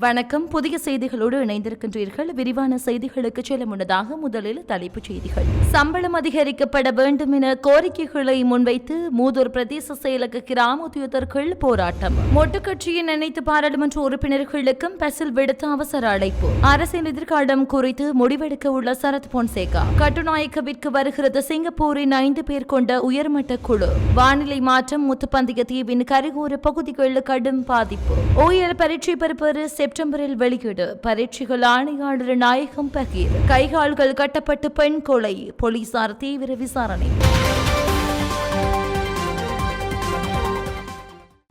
வணக்கம். புதிய செய்திகளோடு இணைந்திருக்கின்றீர்கள். விரிவான செய்திகளுக்கு செல்ல முன்னதாக முதலில் தலைப்புச் செய்திகள். சம்பளம் அதிகரிக்கப்பட வேண்டும் என கோரிக்கைகளை முன்வைத்து மூதூர் பிரதேச செயலக கிராம போராட்டம். மொட்டுக்கட்சியின் அனைத்து பாராளுமன்ற உறுப்பினர்களுக்கும் பசில் விடுத்த அவசர அழைப்பு. அரசின் எதிர்காலம் குறித்து முடிவெடுக்க உள்ள சரத் பொன்சேகா. கட்டுநாயக்கவிற்கு வருகிறது சிங்கப்பூரின் ஐந்து பேர் கொண்ட உயர்மட்ட குழு. வானிலை மாற்றம் முத்துப்பந்திய தீவின் கரிகோர பகுதிகளில் கடும் பாதிப்பு. ஓயல் பரீட்சை பெறுப்பது செப்டம்பரில் வெளியீடு. பரீட்சைகள் ஆணையாளர் நாயகம் பகீர். கைகால்கள் கட்டப்பட்டு பெண் கொலை. போலீசார் தீவிர விசாரணை.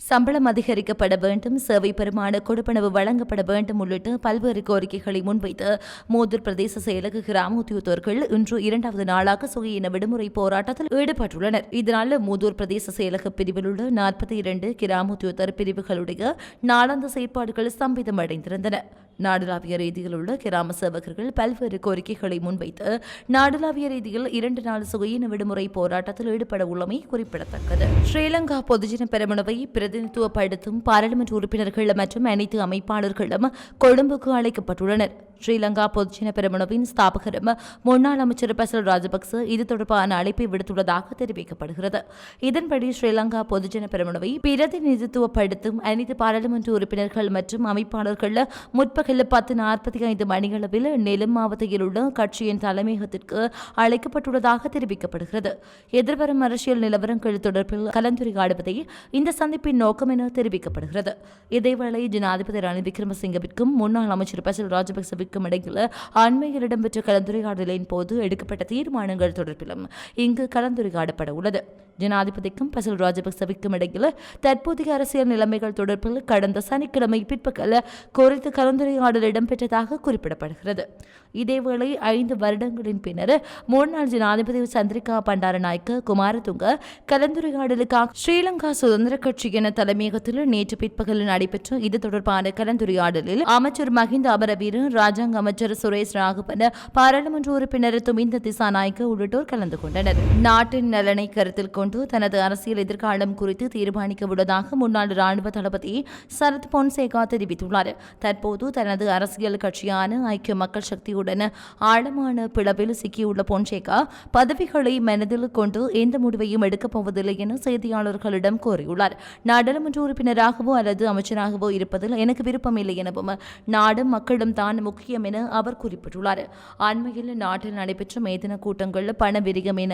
சம்பளம் அதிகரிக்கப்பட வேண்டும் சேவை பெருமான கொடுப்பனவு வழங்கப்பட வேண்டும் உள்ளிட்ட பல்வேறு கோரிக்கைகளை முன்வைத்து மோதூர் பிரதேச செயலக கிராம உத்தியோகத்தர்கள் இன்று இரண்டாவது நாளாக சுகையின விடுமுறை போராட்டத்தில் ஈடுபட்டுள்ளனர். இதனால் மூதூர் பிரதேச செயலக பிரிவில் உள்ள நாற்பத்தி இரண்டு கிராம உத்தியோகத்தர் பிரிவுகளுடைய நாளாந்த செயற்பாடுகள் ஸ்தம்பிதமடைந்திருந்தன. நாடளாவிய ரீதியில் உள்ள கிராம சேவகர்கள் பல்வேறு கோரிக்கைகளை முன்வைத்து நாடளாவிய ரீதியில் இரண்டு நாள் சுகையின விடுமுறை போராட்டத்தில் ஈடுபட உள்ளமை குறிப்பிடத்தக்கது. ஸ்ரீலங்கா பொதுஜன பெருமனவை பிரதிநிதித்துவப்படுத்தும் பாராளுமன்ற உறுப்பினர்கள் மற்றும் அனைத்து அமைப்பாளர்களும் கொழும்புக்கு அழைக்கப்பட்டுள்ளனர். ஸ்ரீலங்கா பொதுஜன பெருமனவின் ஸ்தாபகரும் முன்னாள் அமைச்சர் பசல் ராஜபக்ச இது தொடர்பான அழைப்பை விடுத்துள்ளதாக தெரிவிக்கப்படுகிறது. இதன்படி ஸ்ரீலங்கா பொதுஜன பெருமனவை பிரதிநிதித்துவப்படுத்தும் அனைத்து பாராளுமன்ற உறுப்பினர்கள் மற்றும் அமைப்பாளர்கள் முற்பகல் பத்து நாற்பத்தி ஐந்து மணியளவில் நெலும் மாவட்டத்தில் உள்ள கட்சியின் தலைமையகத்திற்கு அழைக்கப்பட்டுள்ளதாக தெரிவிக்கப்படுகிறது. எதிர்வரும் அரசியல் நிலவரங்கள் தொடர்பில் கலந்துரையாடுவதே இந்த சந்திப்பின் நோக்கம் என தெரிவிக்கப்படுகிறது. இதேவேளை ஜனாதிபதி ரணில் விக்ரமசிங்கவிற்கும் முன்னாள் அமைச்சர் பசல் ராஜபக்சவிற்கும் இடையில் அண்மையில் இடம்பெற்ற கலந்துரையாடலின் போது எடுக்கப்பட்ட தீர்மானங்கள் தொடர்பிலும் இங்கு கலந்துரையாடப்பட உள்ளது ஜனாதிபதிக்கும் பசல் ராஜபக்சவிக்கும் இடையில் தற்போதைய அரசியல் நிலைமைகள் தொடர்பில் கடந்த சனிக்கிழமை பிற்பகல் குறித்து கலந்துரையாடல் இடம்பெற்றதாக குறிப்பிடப்படுகிறது. இதேவேளை ஐந்து வருடங்களின் பின்னர் முன்னாள் ஜனாதிபதி சந்திரிகா பண்டாரநாயக்க குமாரதுங்க கலந்துரையாடலுக்காக ஸ்ரீலங்கா சுதந்திர கட்சியின் தலைமையகத்தில் நேற்று பிற்பகலில் நடைபெற்ற இது தொடர்பான கலந்துரையாடலில் அமைச்சர் மஹிந்த அமரவீர ராஜாங்க அமைச்சர் சுரேஷ் ராகவன் பாராளுமன்ற உறுப்பினர் துமிந்த திசாநாயக்க உள்ளிட்டோர் கலந்து கொண்டனர். நாட்டின் நலனை கருத்தில் கொண்டு தனது அரசியல் எதிர்காலம் குறித்து தீர்மானிக்க உள்ளதாக முன்னாள் ராணுவ தளபதி சரத் பொன்சேகா தெரிவித்துள்ளார். தற்போது தனது அரசியல் கட்சியான ஐக்கிய மக்கள் சக்தியுடன் ஆழமான பிளவில் சிக்கியுள்ள பொன்சேகா பதவிகளை மனதில் கொண்டு எந்த முடிவையும் எடுக்கப் போவதில்லை என செய்தியாளர்களிடம் கூறியுள்ளார். நாடாளுமன்ற உறுப்பினராகவோ அல்லது அமைச்சராகவோ இருப்பதில் எனக்கு விருப்பமில்லை எனவும் நாடும் மக்களும் தான் முக்கிய முக்கியம் என அவர் குறிப்பிட்டுள்ளார். அண்மையில் நாட்டில் நடைபெற்ற மேதின கூட்டங்கள் பண விரியம் என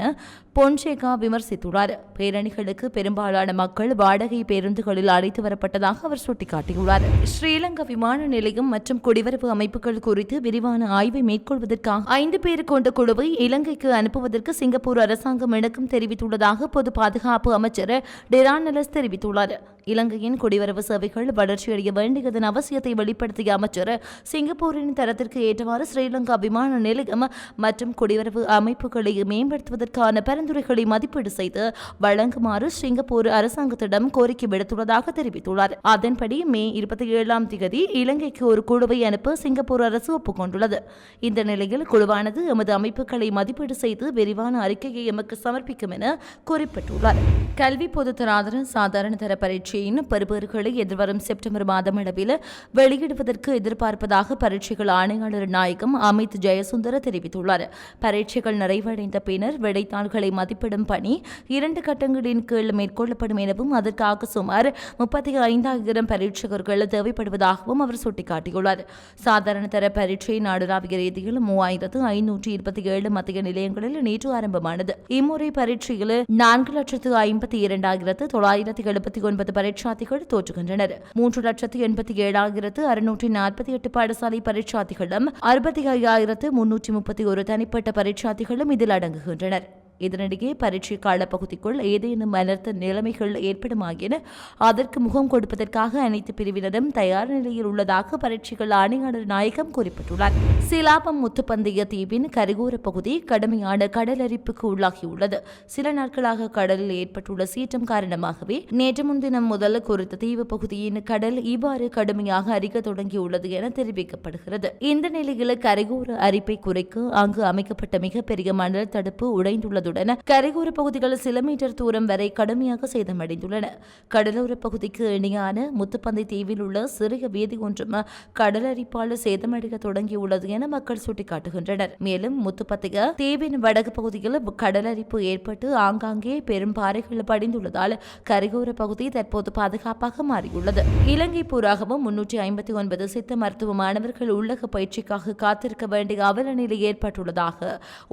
பொன்சேகா விமர்சித்துள்ளார். பேரணிகளுக்கு பெரும்பாலான மக்கள் வாடகை பேருந்துகளில் அழைத்து வரப்பட்டதாக அவர் சுட்டிக்காட்டியுள்ளார். ஸ்ரீலங்கா விமான நிலையம் மற்றும் குடிவரவு அமைப்புகள் குறித்து விரிவான ஆய்வை மேற்கொள்வதற்காக ஐந்து பேர் கொண்ட குழுவை இலங்கைக்கு அனுப்புவதற்கு சிங்கப்பூர் அரசாங்கம் இணக்கம் தெரிவித்துள்ளதாக பொது பாதுகாப்பு அமைச்சர் டெரானலஸ் தெரிவித்துள்ளார். இலங்கையின் குடிவரவு சேவைகள் வளர்ச்சியடைய வேண்டியதன் அவசியத்தை வெளிப்படுத்திய அமைச்சர் சிங்கப்பூரின் தரத்திற்கு ஏற்றவாறு ஸ்ரீலங்கா விமான நிலையம் மற்றும் குடிவரவு அமைப்புகளை மேம்படுத்துவதற்கான பரிந்துரைகளை மதிப்பீடு செய்து வழங்குமாறு சிங்கப்பூர் அரசாங்கத்திடம் கோரிக்கை விடுத்துள்ளதாக தெரிவித்துள்ளார். அதன்படி மே இருபத்தி ஏழாம் தேதி இலங்கைக்கு ஒரு குழுவை அனுப்ப சிங்கப்பூர் அரசு ஒப்புக்கொண்டுள்ளது. இந்த நிலையில் குழுவானது எமது அமைப்புகளை மதிப்பீடு செய்து விரிவான அறிக்கையை எமக்கு சமர்ப்பிக்கும் என குறிப்பிட்டுள்ளார். கல்வி பொதுத்தராதர சாதாரண தர பரீட்சையின் பெறுபேறுகளை எதிர்வரும் செப்டம்பர் மாதம் அளவில் வெளியிடுவதற்கு எதிர்பார்ப்பதாக பரீட்சைகள் ஆணையாளர் நாயகம் அமித் ஜெயசுந்தர தெரிவித்துள்ளார். பரீட்சைகள் நிறைவடைந்த பின்னர் விடைத்தாள்களை மதிப்பிடும் பணி இரண்டு கட்டங்களின் கீழ் மேற்கொள்ளப்படும் எனவும் அதற்காக சுமார் முப்பத்தி ஐந்தாயிரம் பரீட்சகர்கள் தேவைப்படுவதாகவும் அவர் சுட்டிக்காட்டியுள்ளார். சாதாரண தர பரீட்சை நாடுராவிய ரீதியில் மூவாயிரத்து ஐநூற்றி இருபத்தி ஏழு மத்திய நிலையங்களில் நேற்று ஆரம்பமானது. இம்முறை பரீட்சையில் நான்கு லட்சத்து ஐம்பத்தி இரண்டாயிரத்து தொள்ளாயிரத்தி எழுபத்தி ஒன்பது பரீட்சார்த்திகள் தோற்றுகின்றனர். மூன்று லட்சத்து எண்பத்தி ஏழாயிரத்து அறுநூற்றி நாற்பத்தி எட்டு பாடசாலை பரீட்சை பரீட்சார்த்திகளும் அறுபத்தி ஐயாயிரத்து முன்னூற்றி முப்பத்தி ஒரு தனிப்பட்ட பரீட்சார்த்திகளும் இதில் அடங்குகின்றனர். இதனிடையே பரீட்சை காலப்பகுதிக்குள் ஏதேனும் அனர்த்த நிலைமைகள் ஏற்படுமாயின் அதற்கு முகம் கொடுப்பதற்காக அனைத்து பிரிவினரும் தயார் நிலையில் உள்ளதாக பரீட்சைகள் ஆணையாளர் நாயகம் குறிப்பிட்டுள்ளார். சிலாபம் முத்துப்பந்தய தீவின் கரிகோர பகுதி கடுமையான கடலரிப்புக்கு உள்ளாகியுள்ளது. சில நாட்களாக கடலில் ஏற்பட்டுள்ள சீற்றம் காரணமாகவே நேற்று முன்தினம் முதல் குறித்த தீவு பகுதியின் கடல் இவ்வாறு கடுமையாக அரிக்க தொடங்கியுள்ளது என தெரிவிக்கப்படுகிறது. இந்த நிலையில் கரிகோர அரிப்பை குறைக்க அங்கு அமைக்கப்பட்ட மிகப்பெரிய மணல் தடுப்பு உடைந்துள்ளது அமைந்துள்ளதுடன் கரையோர பகுதிகள் சில மீட்டர் தூரம் வரை கடுமையாக சேதமடைந்துள்ளன. கடலோர பகுதிக்கு இணையான முத்துப்பந்தை தீவில் உள்ள சிறிய வீதி ஒன்றும் கடலரிப்பால் சேதமடைய தொடங்கியுள்ளது என மக்கள் சுட்டிக்காட்டுகின்றனர். மேலும் முத்துப்பத்தைய தீவின் வடக்கு பகுதியில் கடலரிப்பு ஏற்பட்டு ஆங்காங்கே பெரும் பாறைகள் படிந்துள்ளதால் கரையோர பகுதி தற்போது பாதுகாப்பாக மாறியுள்ளது. இலங்கை பூராகவும் முன்னூற்றி ஐம்பத்தி ஒன்பது சித்த மருத்துவ மாணவர்கள் உள்ளக பயிற்சிக்காக காத்திருக்க வேண்டிய அவல நிலை ஏற்பட்டுள்ளதாக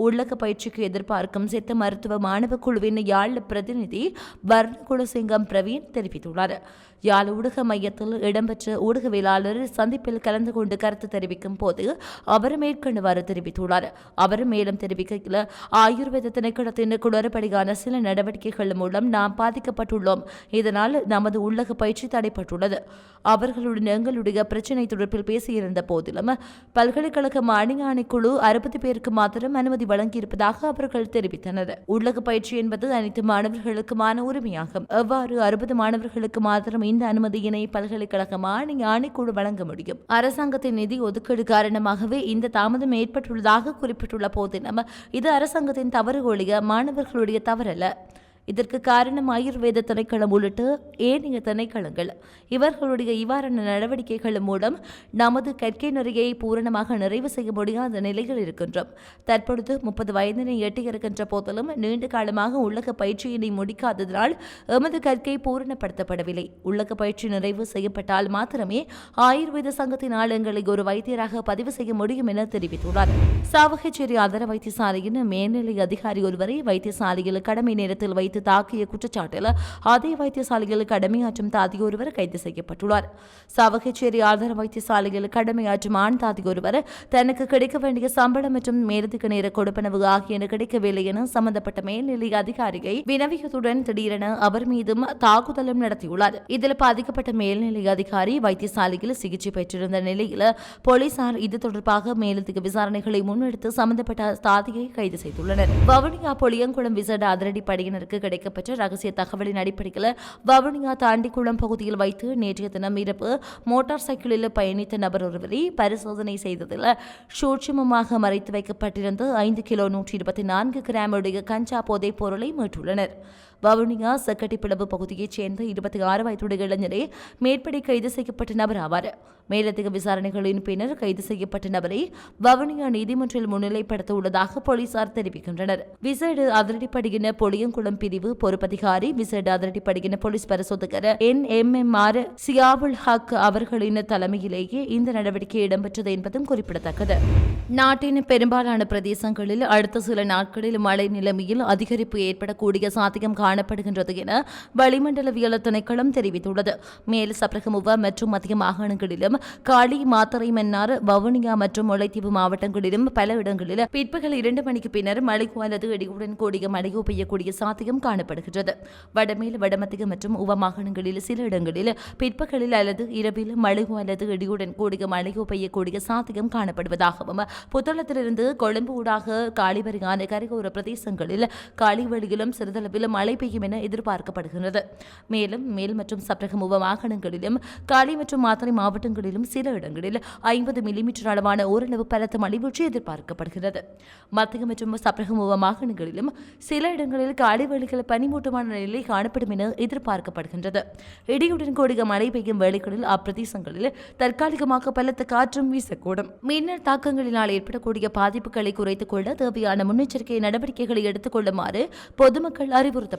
உள்ளக பயிற்சிக்கு எதிர்பார்க்கும் சித்த மருத்துவ மாணவ குழுவின் யாழ் பிரதிநிதி வர்ணகுலசிங்கம் பிரவீன் தெரிவித்துள்ளார். யாழ் ஊடக மையத்தில் இடம்பெற்ற ஊடகவியலாளர் சந்திப்பில் கலந்து கொண்டு கருத்து தெரிவிக்கும் போது அவர் மேற்கொண்டவாறு தெரிவித்துள்ளார். அவர் மேலும் தெரிவிக்கையில் ஆயுர்வேத திணைக்களத்தின் குளறுபடியான சில நடவடிக்கைகள் மூலம் நாம் பாதிக்கப்பட்டுள்ளோம். இதனால் நமது உள்ளக பயிற்சி தடைப்பட்டுள்ளது அவர்களுடன் எங்களுடைய பிரச்சினை தொடர்பில் பேசியிருந்த போதிலும் பல்கலைக்கழக மானிய ஆணைக்குழு அறுபது பேருக்கு மாத்திரம் அனுமதி வழங்கியிருப்பதாக அவர்கள் தெரிவித்தனர். உள்ளக பயிற்சி என்பது அனைத்து மாணவர்களுக்குமான உரிமையாகும். எவ்வாறு அறுபது மாணவர்களுக்கு மாத்திரம் இந்த அனுமதியினை பல்கலைக்கழக மானிய ஆணைக்குழு வழங்க முடியும்? அரசாங்கத்தின் நிதி ஒதுக்கீடு காரணமாகவே இந்த தாமதம் ஏற்பட்டுள்ளதாக குறிப்பிட்டுள்ள போதிலும் இது அரசாங்கத்தின் தவறு ஒழிய மாணவர்களுடைய தவறல்ல. இதற்கு காரணம் ஆயுர்வேத திணைக்களம் உள்ளிட்ட ஏனைய திணைக்களங்கள். இவர்களுடைய இவ்வாறான நடவடிக்கைகள் மூலம் நமது கற்கை நிறையை பூரணமாக நிறைவு செய்ய முடியாத நிலையில் இருக்கின்றோம். தற்பொழுது முப்பது வயதினை எட்டியிருக்கின்ற போதிலும் நீண்ட காலமாக உள்ளக பயிற்சியினை முடிக்காததனால் எமது கற்கை பூரணப்படுத்தப்படவில்லை. உள்ளக பயிற்சி நிறைவு செய்யப்பட்டால் மாத்திரமே ஆயுர்வேத சங்கத்தினால் எங்களை ஒரு வைத்தியராக பதிவு செய்ய முடியும் என தெரிவித்துள்ளார். சாவகச்சேரி அதர வைத்தியசாலையின் மேல்நிலை அதிகாரி ஒருவரை வைத்தியசாலையில் கடமை நேரத்தில் வைத்து வைத்து தாக்கிய குற்றச்சாட்டில் அதே வைத்தியசாலையில் கடமையாற்றும் தாதி ஒருவர் கைது செய்யப்பட்டுள்ளார். சாவகச்சேரி ஆதார வைத்தியசாலையில் கடமையாற்றும் ஆண் தாதி ஒருவர் தனக்கு கிடைக்க வேண்டிய சம்பளம் மற்றும் மேலதிக நேர கொடுப்பனவு ஆகியன கிடைக்கவில்லை என சம்பந்தப்பட்ட மேல்நிலை அதிகாரியை வினவியதுடன் திடீரென அவர் மீதும் தாக்குதலும் நடத்தியுள்ளார். இதில் பாதிக்கப்பட்ட மேல்நிலை அதிகாரி வைத்தியசாலையில் சிகிச்சை பெற்றிருந்த நிலையில் போலீசார் இது தொடர்பாக மேலதிக விசாரணைகளை முன்னெடுத்து சம்பந்தப்பட்ட தாதியை கைது செய்துள்ளனர். வவுனியா பொலியங்குளம் விசேட அதிரடி படையினருக்கு கிடைக்கப்பட்ட ரகசிய தகவலின் அடிப்படையில் வவுனியா தாண்டிக்குளம் பகுதியில் வைத்து நேற்றைய தினம் இரவு மோட்டார் சைக்கிளில் பயணித்த நபர் ஒருவரை பரிசோதனை செய்ததில் சூட்சுமமாக மறைத்து வைக்கப்பட்டிருந்த ஐந்து கிலோ நூற்றி இருபத்தி நான்கு கிராம் உடைய கஞ்சா போதைப் பொருளை மீட்டுள்ளனர். வவுனியா சக்கட்டிப்பிளவு பகுதியைச் சேர்ந்த இருபத்தி ஆறு வயதுடைய இளைஞரே மேற்படி கைது செய்யப்பட்ட நபர் ஆவார். மேலதிக விசாரணைகளின் பின்னர் கைது செய்யப்பட்ட நபரை வவுனியா நீதிமன்றில் முன்னிலைப்படுத்த உள்ளதாக போலீசார் தெரிவிக்கின்றனர். விசேட அதிரடிப்படையின பொலியங்குளம் பிரிவு பொறுப்பதிகாரி விசேட அதிரடிப்படையின போலீஸ் பரிசோதகர் N. M. M. R. Siyabul Haq அவர்களின் தலைமையிலேயே இந்த நடவடிக்கை இடம்பெற்றது என்பதும் குறிப்பிடத்தக்கது. நாட்டின் பெரும்பாலான பிரதேசங்களில் அடுத்த சில நாட்களில் மழை நிலைமையில் அதிகரிப்பு ஏற்படக்கூடிய சாத்தியம் காணப்படுகின்றது என வளிமண்டலவியல் திணைக்களம் தெரிவித்துள்ளது. மேல் சப்ரகமுவ மற்றும் மத்திய மாகாணங்களிலும் காளி மாத்தறை மன்னார் வவுனியா மற்றும் முல்லைத்தீவு மாவட்டங்களிலும் பல இடங்களில் பிற்பகல் இரண்டு மணிக்கு பின்னர் மழை அல்லது இடியுடன் கூடிய மழையோ பெய்யக்கூடிய சாத்தியம் காணப்படுகின்றது. வடமேல் வடமத்திய மற்றும் உவ மாகாணங்களில் சில இடங்களில் பிற்பகலில் அல்லது இரவில் மழையோ அல்லது இடியுடன் கூடிய மழையோ பெய்யக்கூடிய சாத்தியம் காணப்படுவதாகவும் புத்தளத்திலிருந்து கொழும்பு ஊடாக காலிவரியான கரையோர பிரதேசங்களில் காலிவெளியிலும் சிறிதளவில் மழை பெய்யும் என எதிர்பார்க்கப்படுகிறது மேலும் மேல் மற்றும் சப்ரகமுவ மாகாணங்களிலும் காலி மற்றும் மாத்தறை மாவட்டங்களிலும் சில இடங்களில் ஐம்பது மில்லிமீட்டர் அளவான ஓரளவு பலத்த மழைவீழ்ச்சி எதிர்பார்க்கப்படுகிறது. மத்திய மற்றும் சப்ரகமுவ மாகாணங்களிலும் சில இடங்களில் காலை வேளைகளில் பனிமூட்டமான நிலை காணப்படும் என எதிர்பார்க்கப்படுகின்றது. இடியுடன் கூடிய மழை பெய்யும் வேளைகளில் அப்பிரதேசங்களில் தற்காலிகமாக பலத்த காற்றும் வீசக்கூடும். மின்னல் தாக்கங்களினால் ஏற்படக்கூடிய பாதிப்புகளை குறைத்துக் கொள்ள தேவையான முன்னெச்சரிக்கை நடவடிக்கைகளை எடுத்துக் கொள்ளுமாறு பொதுமக்கள்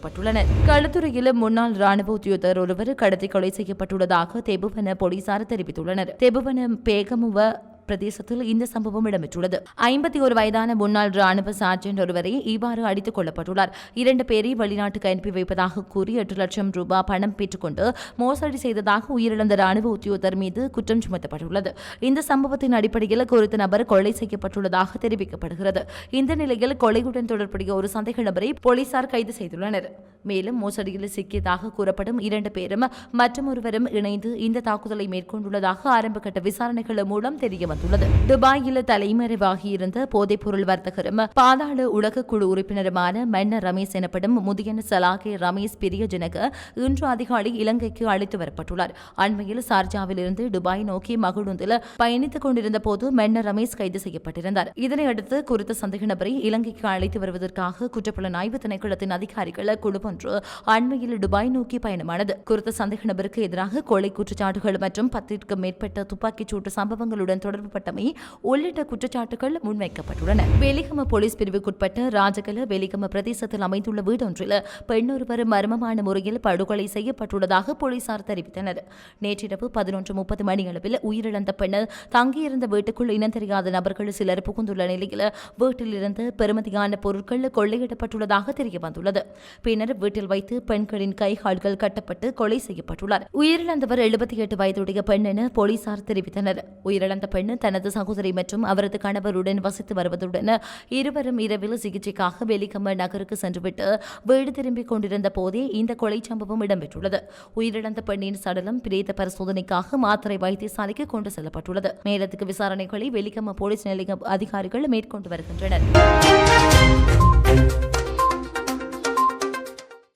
செய்யப்பட்டுள்ளனர் களுத்துறையில் முன்னாள் ராணுவ உத்தியோகர் ஒருவர் கடத்தி கொலை செய்யப்பட்டுள்ளதாக தெபுவன போலீசார் தெரிவித்துள்ளனர். தெபுவன பேகமுவ பிரதேசத்தில் இந்த சம்பவம் இடம்பெற்றுள்ளது. ஐம்பத்தி ஒரு வயதான முன்னாள் ராணுவ சார்ஜென்ட் ஒருவரை இவ்வாறு அடித்துக் கொள்ளப்பட்டுள்ளார் இரண்டு பேரை வெளிநாட்டுக்கு அனுப்பி வைப்பதாக கூறி எட்டு லட்சம் ரூபாய் பணம் பெற்றுக்கொண்டு மோசடி செய்ததாக உயிரிழந்த ராணுவ உத்தியோகத்தர் மீது குற்றம் சுமத்தப்பட்டுள்ளது. இந்த சம்பவத்தின் அடிப்படையில் குறித்த நபர் கொலை செய்யப்பட்டுள்ளதாக தெரிவிக்கப்படுகிறது. இந்த நிலையில் கொலையுடன் தொடர்புடைய ஒரு சந்தேக நபரை போலீசார் கைது செய்துள்ளனர். மேலும் மோசடியில் சிக்கியதாக கூறப்படும் இரண்டு பேரும் மற்றும் ஒருவரும் இணைந்து இந்த தாக்குதலை மேற்கொண்டுள்ளதாக ஆரம்பகட்ட விசாரணைகள் மூலம் தெரிய வந்துள்ளது துபாயில் தலைமறைவாகியிருந்த போதைப்பொருள் வர்த்தகரும் பாதாள உலக குழு உறுப்பினருமான மன்னர் ரமேஷ் எனப்படும் முதியன் சலாகே ரமேஷ் பிரியஜனக இன்று அதிகாலை இலங்கைக்கு அழைத்து வரப்பட்டுள்ளார். அண்மையில் சார்ஜாவில் இருந்து துபாய் நோக்கி மகிழுந்தில் பயணித்துக் கொண்டிருந்த போது மன்னர் ரமேஷ் கைது செய்யப்பட்டிருந்தார். இதனையடுத்து குறித்த சந்தேக நபரை இலங்கைக்கு அழைத்து வருவதற்காக குற்றப்புலனாய்வு திணைக்களத்தின் அதிகாரிகள் குழு ஒன்று அண்மையில் துபாய் நோக்கி பயணமானது. குறித்த சந்தேக நபருக்கு எதிராக கொலை குற்றச்சாட்டுகள் மற்றும் பத்திற்கும் மேற்பட்ட துப்பாக்கிச் சூட்டு சம்பவங்களுடன் தொடர்புபட்டமை உள்ளிட்ட குற்றச்சாட்டுகள் முன்வைக்கப்பட்டுள்ளன. வெலிகம போலீஸ் பிரிவுக்குட்பட்ட ராஜகல வெலிகம பிரதேசத்தில் அமைந்துள்ள வீடொன்றில் பெண்ணொருவர் மர்மமான முறையில் படுகொலை செய்யப்பட்டுள்ளதாக போலீசார் தெரிவித்தனர். நேற்றிரவு பதினொன்று முப்பது மணியளவில் உயிரிழந்த பெண் தங்கியிருந்த வீட்டுக்குள் இனம் தெரியாத நபர்கள் சிலர் புகுந்துள்ள நிலையில் வீட்டிலிருந்து பெருமதியான பொருட்கள் கொள்ளையிடப்பட்டுள்ளதாக தெரிய வந்துள்ளது பின்னர் வீட்டில் வைத்து பெண்களின் கை கால்கள் கட்டப்பட்டு கொலை செய்யப்பட்டுள்ளார். உயிரிழந்தவர் எழுபத்தி எட்டு வயதுடைய பெண் என போலீசார் தெரிவித்தனர். உயிரிழந்த பெண் தனது சகோதரி மற்றும் அவரது கணவருடன் வசித்து வருவதுடன் இருவரும் இரவில் சிகிச்சைக்காக வெலிகம்ம நகருக்கு சென்றுவிட்டு வீடு திரும்பிக் கொண்டிருந்த போதே இந்த கொலை சம்பவம் இடம்பெற்றுள்ளது. உயிரிழந்த பெண்ணின் சடலம் பிரேத பரிசோதனைக்காக மாத்திரை வைத்தியசாலைக்கு கொண்டு செல்லப்பட்டுள்ளது. மேலதிக விசாரணைகளை வெலிகம்ம போலீஸ் நிலைய அதிகாரிகள் மேற்கொண்டு வருகின்றனர்.